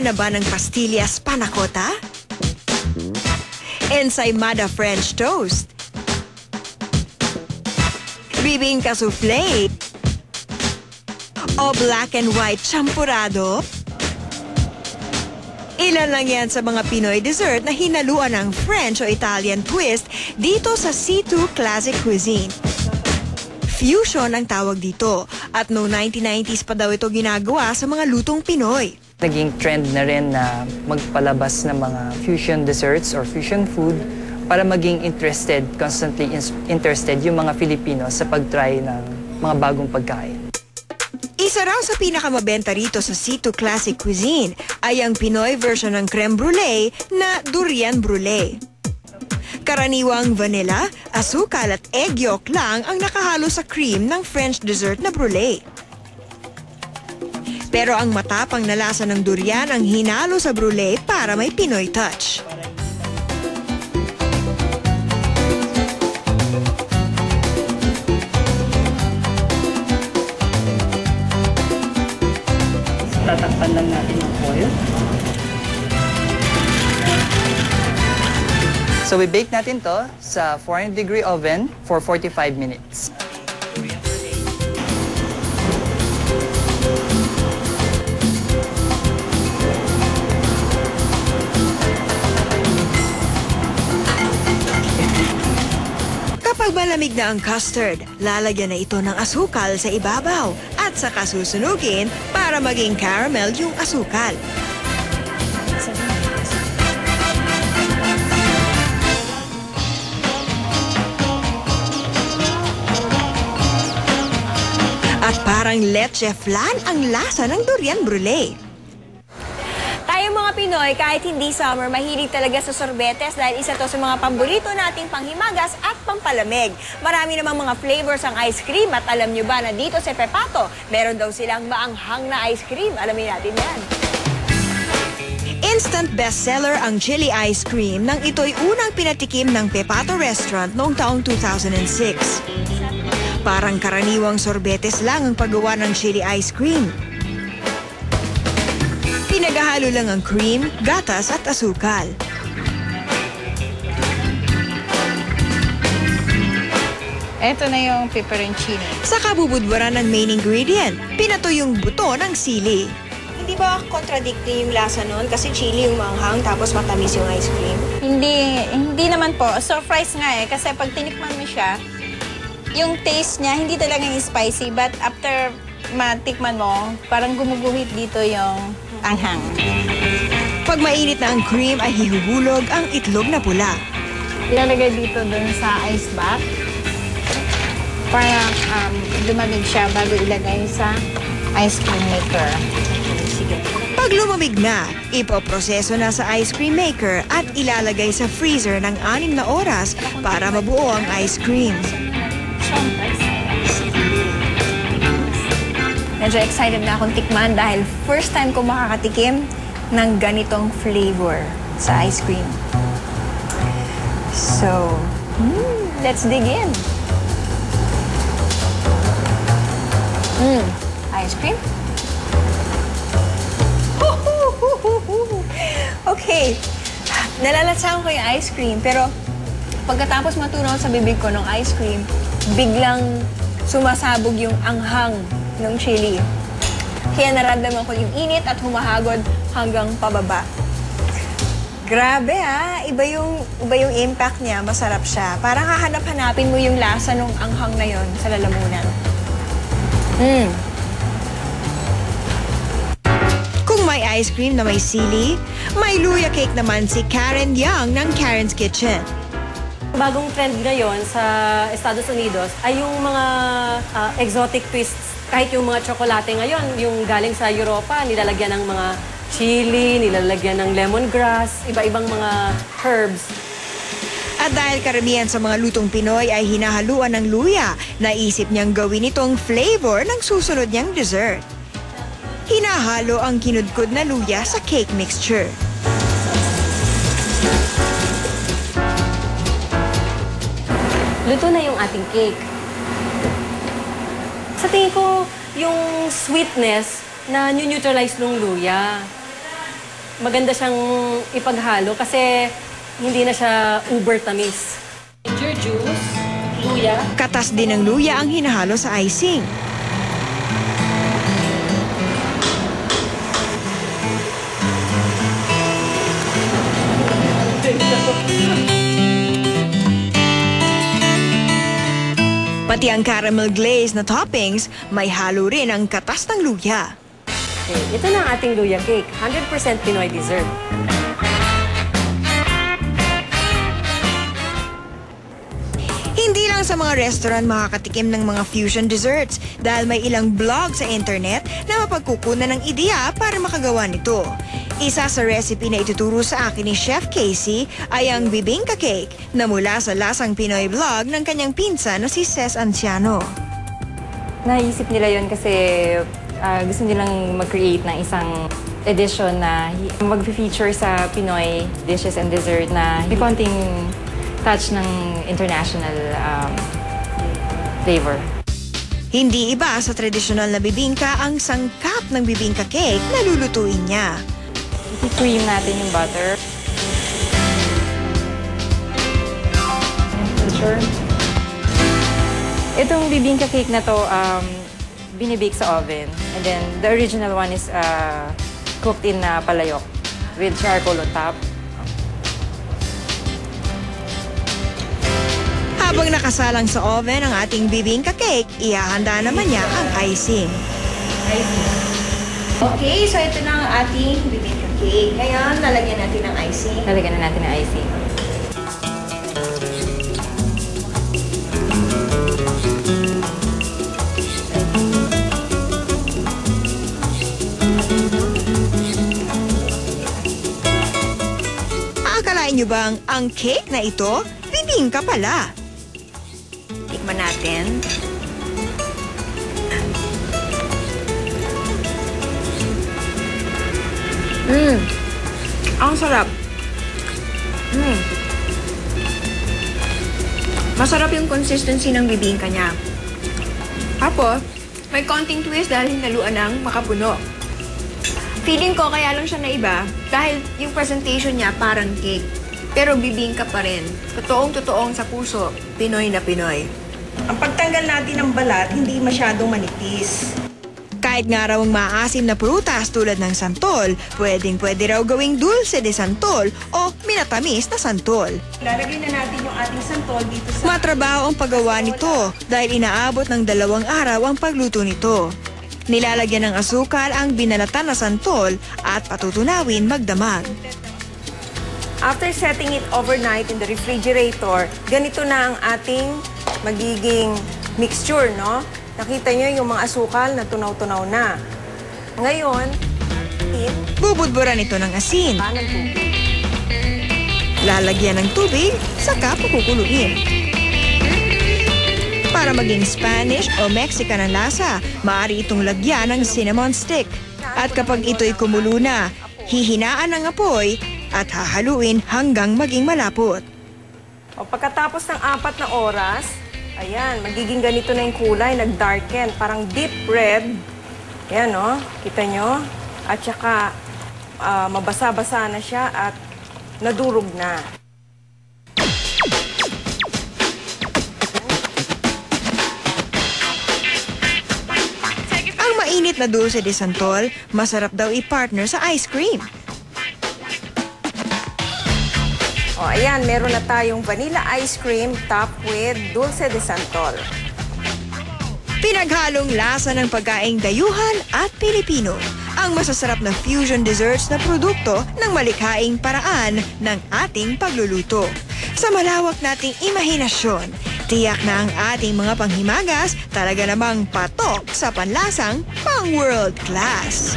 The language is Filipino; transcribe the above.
ka na ba ng pastillas panakota? Ensaymada French toast. Bibingka souffle. O black and white champurado. Ilan lang yan sa mga Pinoy dessert na hinaluan ng French o Italian twist dito sa C2 Classic Cuisine. Fusion ang tawag dito at noong 1990s pa daw ito ginagawa sa mga lutong Pinoy. Naging trend na rin na magpalabas ng mga fusion desserts or fusion food para maging interested, constantly interested yung mga Filipino sa pag-try ng mga bagong pagkain. Isa raw sa pinakamabenta rito sa C2 Classic Cuisine ay ang Pinoy version ng creme brulee na durian brulee. Karaniwang vanilla, asukal at egg yolk lang ang nakahalo sa cream ng French dessert na brulee. Pero ang matapang na lasa ng durian ang hinalo sa brulee para may Pinoy touch. Tatakpan lang natin yung foil. So we bake natin to sa 400 degree oven for 45 minutes. Kapag malamig na ang custard, lalagyan na ito ng asukal sa ibabaw at saka susunugin para maging caramel yung asukal. At parang leche flan ang lasa ng durian brulee. Tayo mga Pinoy, kahit hindi summer, mahilig talaga sa sorbetes dahil isa to sa mga paborito nating panghimagas at pampalamig. Marami namang mga flavors ang ice cream at alam nyo ba na dito sa Pepato, meron daw silang maanghang na ice cream. Alamin natin yan. Instant bestseller ang chili ice cream nang ito'y unang pinatikim ng Pepato Restaurant noong taong 2006. Parang karaniwang sorbetes lang ang paggawa ng chili ice cream. Pinagahalo lang ang cream, gatas at asukal. Ito na yung pepperoncini. Sa kabubudwaran ng main ingredient, pinato yung buto ng sili. Hindi ba contradicting yung lasa nun? Kasi chili yung manghang tapos matamis yung ice cream. Hindi, hindi naman po. Surprise nga eh. Kasi pag tinikman mo siya, yung taste niya, hindi talaga yung spicy. But after matikman mo, parang gumuguhit dito yung anghang. Pag mainit na ang cream ay hihuhulog ang itlog na pula. Ilalagay dito dun sa ice bath para um, lumamig siya bago ilagay sa ice cream maker. Pag lumamig na, ipoproseso na sa ice cream maker at ilalagay sa freezer ng anim na oras para mabuo ang ice cream. Medyo excited na akong tikman dahil first time ko makakatikim ng ganitong flavor sa ice cream. So, hmm, let's dig in. Mm, ice cream? Okay, nalalatsahan ko yung ice cream, pero pagkatapos matunaw sa bibig ko ng ice cream, biglang sumasabog yung anghang ng chili. Kaya naramdaman ko yung init at humahagod hanggang pababa. Grabe ha, iba yung, iba yung impact niya, masarap siya. Parang hahanap-hanapin mo yung lasa ng anghang na yon sa lalamunan. Mm. Kung may ice cream na may sili, may luya cake naman si Karen Young ng Karen's Kitchen. Bagong trend ngayon sa Estados Unidos ay yung mga ah, exotic twists. Kahit yung mga tsokolate ngayon, yung galing sa Europa, nilalagyan ng mga chili, nilalagyan ng lemongrass, iba-ibang mga herbs. At dahil karamihan sa mga lutong Pinoy ay hinahaluan ng luya, naisip niyang gawin itong flavor ng susunod niyang dessert. Hinahalo ang kinudkod na luya sa cake mixture. Luto na yung ating cake. Sa tingin ko, yung sweetness na neutralize ng luya. maganda siyang ipaghalo kasi hindi na siya uber tamis. Ginger juice, luya, Katas din ng luya ang hinahalo sa icing. Pati ang caramel glaze na toppings, may halo rin ang katas ng luya. Okay, ito na ang ating luya cake. 100% Pinoy dessert. Hindi lang sa mga restaurant makakatikim ng mga fusion desserts dahil may ilang blog sa internet na mapagkukunan ng ideya para makagawa nito. Isa sa recipe na ituturo sa akin ni Chef Casey ay ang bibingka cake na mula sa lasang Pinoy blog ng kanyang pinsan na si Ces Anciano. Naisip nila yon kasi ah, gusto nilang mag-create ng isang edition na mag-feature sa Pinoy dishes and dessert na may konting touch ng international um, flavor. Hindi iba sa tradisyonal na bibingka ang sangkap ng bibingka cake na lulutuin niya. I-cream natin yung butter. Sure. Itong bibingka cake na to, um, binibake sa oven. And then, the original one is uh, cooked in uh, palayok with charcoal on top. Habang nakasalang sa oven ang ating bibingka cake, ihahanda naman niya ang icing. Okay, so ito na ang ating bibingka cake. Ngayon, lalagyan natin ng icing. Lalagyan na natin ng icing. Aakalain niyo bang ang cake na ito, bibingka pala? Tikman natin. Mmm. Ang sarap. Mmm. Masarap yung consistency ng bibingka niya. Tapos, may konting twist dahil hinaluan ng makapuno. Feeling ko kaya lang siya na iba dahil yung presentation niya parang cake. Pero bibingka pa rin. Totoong-totoong sa puso, Pinoy na Pinoy. Ang pagtanggal natin ng balat, hindi masyadong manipis. Kahit nga raw ang maasim na prutas tulad ng santol, pwedeng pwede raw gawing dulce de santol o minatamis na santol. Lalagay na natin yung ating santol dito sa... Matrabaho ang paggawa nito dahil inaabot ng dalawang araw ang pagluto nito. Nilalagyan ng asukal ang binalatan na santol at patutunawin magdamag. After setting it overnight in the refrigerator, ganito na ang ating magiging mixture, no? Nakita nyo yung mga asukal na tunaw-tunaw na. Ngayon, it, Bubudburan ito ng asin, tubig. lalagyan ng tubig, saka pukukuluin. Para maging Spanish o Mexican ang lasa, maaari itong lagyan ng cinnamon stick. At kapag ito'y kumulo na, hihinaan ang apoy at hahaluin hanggang maging malapot. O pagkatapos ng apat na oras, ayan, magiging ganito na yung kulay, nag-darken, parang deep red. Ayan, no? Kita nyo? At saka, ah, mabasa-basa na siya at nadurog na. Ang mainit na dulce de santol, masarap daw i-partner sa ice cream. O, ayan, meron na tayong vanilla ice cream topped with dulce de santol. Pinaghalong lasa ng pagkaing dayuhan at Pilipino. Ang masasarap na fusion desserts na produkto ng malikhaing paraan ng ating pagluluto. Sa malawak nating imahinasyon, tiyak na ang ating mga panghimagas talaga namang patok sa panlasang pang world class.